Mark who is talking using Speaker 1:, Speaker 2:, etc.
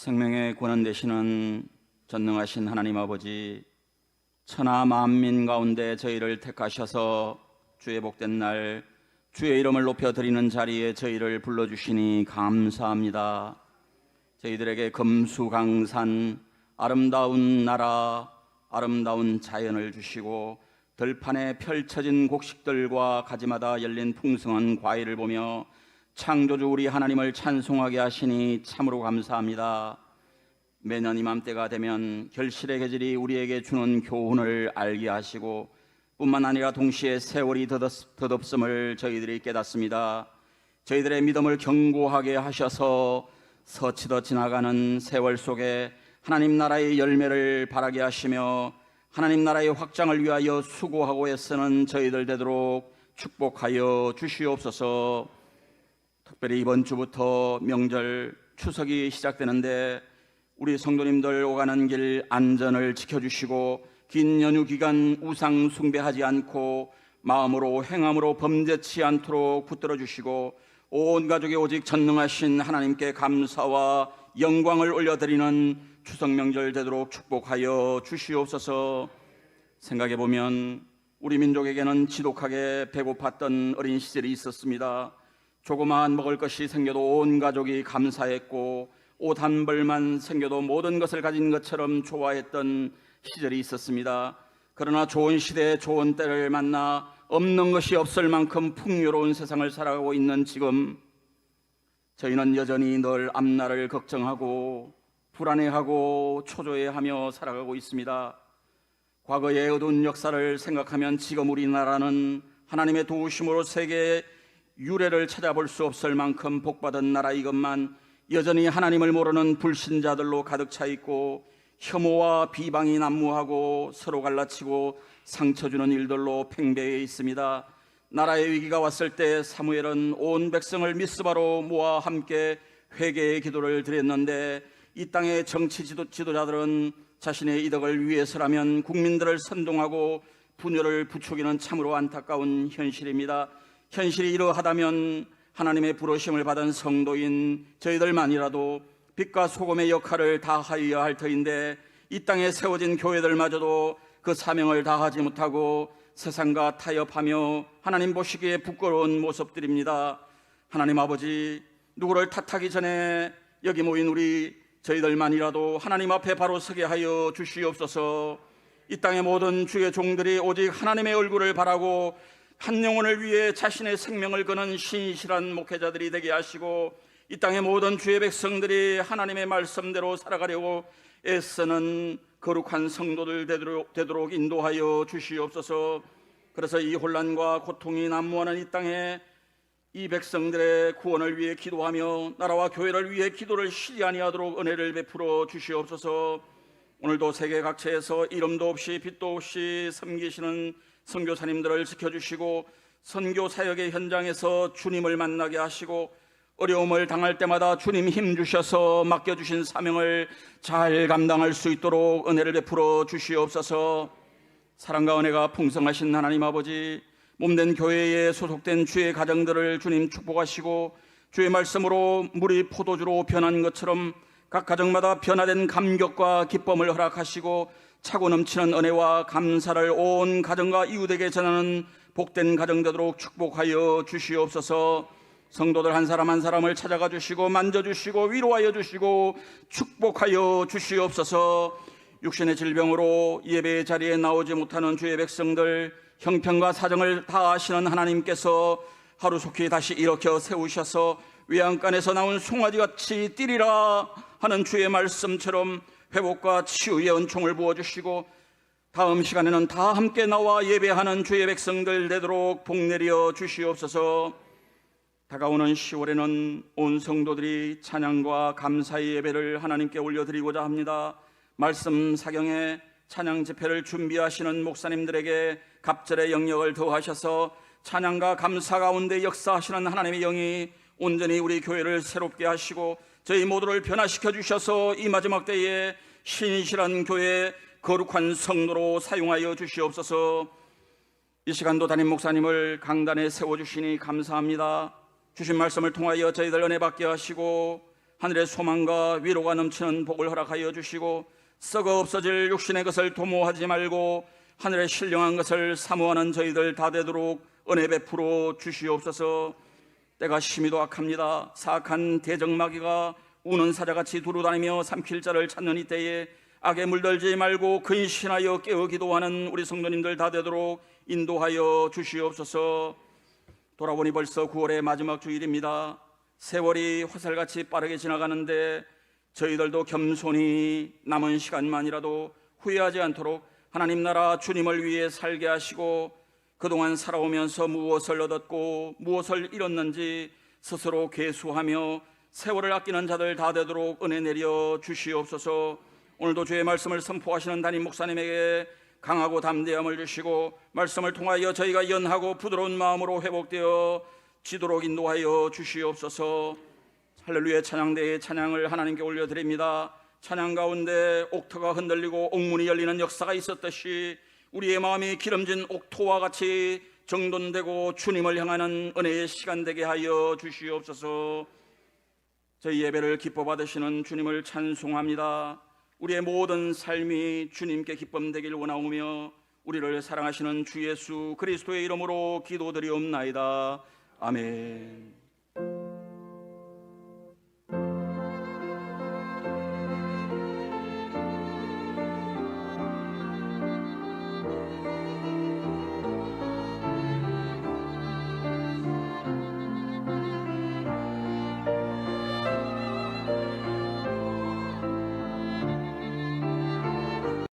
Speaker 1: 생명의 권한 되시는 전능하신 하나님 아버지 천하 만민 가운데 저희를 택하셔서 주의 복된 날 주의 이름을 높여 드리는 자리에 저희를 불러 주시니 감사합니다. 저희들에게 금수강산 아름다운 나라 아름다운 자연을 주시고 들판에 펼쳐진 곡식들과 가지마다 열린 풍성한 과일을 보며 창조주 우리 하나님을 찬송하게 하시니 참으로 감사합니다. 매년 이맘때가 되면 결실의 계절이 우리에게 주는 교훈을 알게 하시고 뿐만 아니라 동시에 세월이 덧없- 덧없음을 저희들이 깨닫습니다. 저희들의 믿음을 견고하게 하셔서 서치듯 지나가는 세월 속에 하나님 나라의 열매를 바라게 하시며 하나님 나라의 확장을 위하여 수고하고 애쓰는 저희들 되도록 축복하여 주시옵소서. 특별히 이번 주부터 명절 추석이 시작되는데 우리 성도님들 오가는 길 안전을 지켜주시고 긴 연휴 기간 우상 숭배하지 않고 마음으로 행함으로 범죄치 않도록 붙들어 주시고 온 가족이 오직 전능하신 하나님께 감사와 영광을 올려드리는 추석 명절 되도록 축복하여 주시옵소서. 생각해 보면 우리 민족에게는 지독하게 배고팠던 어린 시절이 있었습니다. 조그마한 먹을 것이 생겨도 온 가족이 감사했고 옷 한 벌만 생겨도 모든 것을 가진 것처럼 좋아했던 시절이 있었습니다. 그러나 좋은 시대에 좋은 때를 만나 없는 것이 없을 만큼 풍요로운 세상을 살아가고 있는 지금 저희는 여전히 늘 앞날을 걱정하고 불안해하고 초조해하며 살아가고 있습니다. 과거의 어두운 역사를 생각하면 지금 우리나라는 하나님의 도우심으로 세계 유래를 찾아볼 수 없을 만큼 복받은 나라 이것만 여전히 하나님을 모르는 불신자들로 가득 차 있고 혐오와 비방이 난무하고 서로 갈라치고 상처 주는 일들로 팽배해 있습니다. 나라의 위기가 왔을 때 사무엘은 온 백성을 미스바로 모아 함께 회개의 기도를 드렸는데 이 땅의 정치 지도, 지도자들은 자신의 이득을 위해서라면 국민들을 선동하고 분열을 부추기는 참으로 안타까운 현실입니다. 현실이 이러하다면 하나님의 부르심을 받은 성도인 저희들만이라도 빛과 소금의 역할을 다하여야 할 터인데 이 땅에 세워진 교회들마저도 그 사명을 다하지 못하고 세상과 타협하며 하나님 보시기에 부끄러운 모습들입니다. 하나님 아버지 누구를 탓하기 전에 여기 모인 우리 저희들만이라도 하나님 앞에 바로 서게 하여 주시옵소서. 이 땅의 모든 주의 종들이 오직 하나님의 얼굴을 바라고 한 영혼을 위해 자신의 생명을 거는 신실한 목회자들이 되게 하시고 이 땅의 모든 주의 백성들이 하나님의 말씀대로 살아가려고 애쓰는 거룩한 성도들 되도록, 되도록 인도하여 주시옵소서. 그래서 이 혼란과 고통이 난무하는 이 땅에 이 백성들의 구원을 위해 기도하며 나라와 교회를 위해 기도를 쉬지 아니하도록 은혜를 베풀어 주시옵소서. 오늘도 세계 각처에서 이름도 없이 빛도 없이 섬기시는 선교사님들을 지켜주시고 선교 사역의 현장에서 주님을 만나게 하시고 어려움을 당할 때마다 주님 힘 주셔서 맡겨 주신 사명을 잘 감당할 수 있도록 은혜를 베풀어 주시옵소서. 사랑과 은혜가 풍성하신 하나님 아버지 몸된 교회에 소속된 주의 가정들을 주님 축복하시고 주의 말씀으로 물이 포도주로 변한 것처럼 각 가정마다 변화된 감격과 기쁨을 허락하시고 차고 넘치는 은혜와 감사를 온 가정과 이웃에게 전하는 복된 가정 되도록 축복하여 주시옵소서. 성도들 한 사람 한 사람을 찾아가 주시고 만져 주시고 위로하여 주시고 축복하여 주시옵소서. 육신의 질병으로 예배의 자리에 나오지 못하는 주의 백성들 형편과 사정을 다 아시는 하나님께서 하루속히 다시 일으켜 세우셔서 외양간에서 나온 송아지 같이 뛰리라 하는 주의 말씀처럼 회복과 치유의 은총을 부어주시고 다음 시간에는 다 함께 나와 예배하는 주의 백성들 되도록 복 내려 주시옵소서 다가오는 10월에는 온 성도들이 찬양과 감사의 예배를 하나님께 올려드리고자 합니다. 말씀 사경에 찬양 집회를 준비하시는 목사님들에게 갑절의 영역을 더하셔서 찬양과 감사 가운데 역사하시는 하나님의 영이 온전히 우리 교회를 새롭게 하시고 저희 모두를 변화시켜 주셔서 이 마지막 때에 신실한 교회 거룩한 성도로 사용하여 주시옵소서. 이 시간도 담임 목사님을 강단에 세워 주시니 감사합니다. 주신 말씀을 통하여 저희들 은혜 받게 하시고 하늘의 소망과 위로가 넘치는 복을 허락하여 주시고 썩어 없어질 육신의 것을 도모하지 말고 하늘의 신령한 것을 사모하는 저희들 다 되도록 은혜 베풀어 주시옵소서. 때가 심히도 악합니다. 사악한 대적마귀가 우는 사자같이 두루다니며 삼킬 자를 찾는 이때에 악에 물들지 말고 근신하여 깨어 기도하는 우리 성도님들 다 되도록 인도하여 주시옵소서. 돌아보니 벌써 9월의 마지막 주일입니다. 세월이 화살같이 빠르게 지나가는데 저희들도 겸손히 남은 시간만이라도 후회하지 않도록 하나님 나라 주님을 위해 살게 하시고 그동안 살아오면서 무엇을 얻었고 무엇을 잃었는지 스스로 계수하며 세월을 아끼는 자들 다 되도록 은혜 내려 주시옵소서. 오늘도 주의 말씀을 선포하시는 담임 목사님에게 강하고 담대함을 주시고 말씀을 통하여 저희가 연하고 부드러운 마음으로 회복되어 지도록 인도하여 주시옵소서. 할렐루야. 찬양대의 찬양을 하나님께 올려드립니다 찬양 가운데 옥토가 흔들리고 옥문이 열리는 역사가 있었듯이 우리의 마음이 기름진 옥토와 같이 정돈되고 주님을 향하는 은혜의 시간 되게 하여 주시옵소서 저희 예배를 기뻐 받으시는 주님을 찬송합니다. 우리의 모든 삶이 주님께 기쁨 되길 원하오며 우리를 사랑하시는 주 예수 그리스도의 이름으로 기도드리옵나이다. 아멘.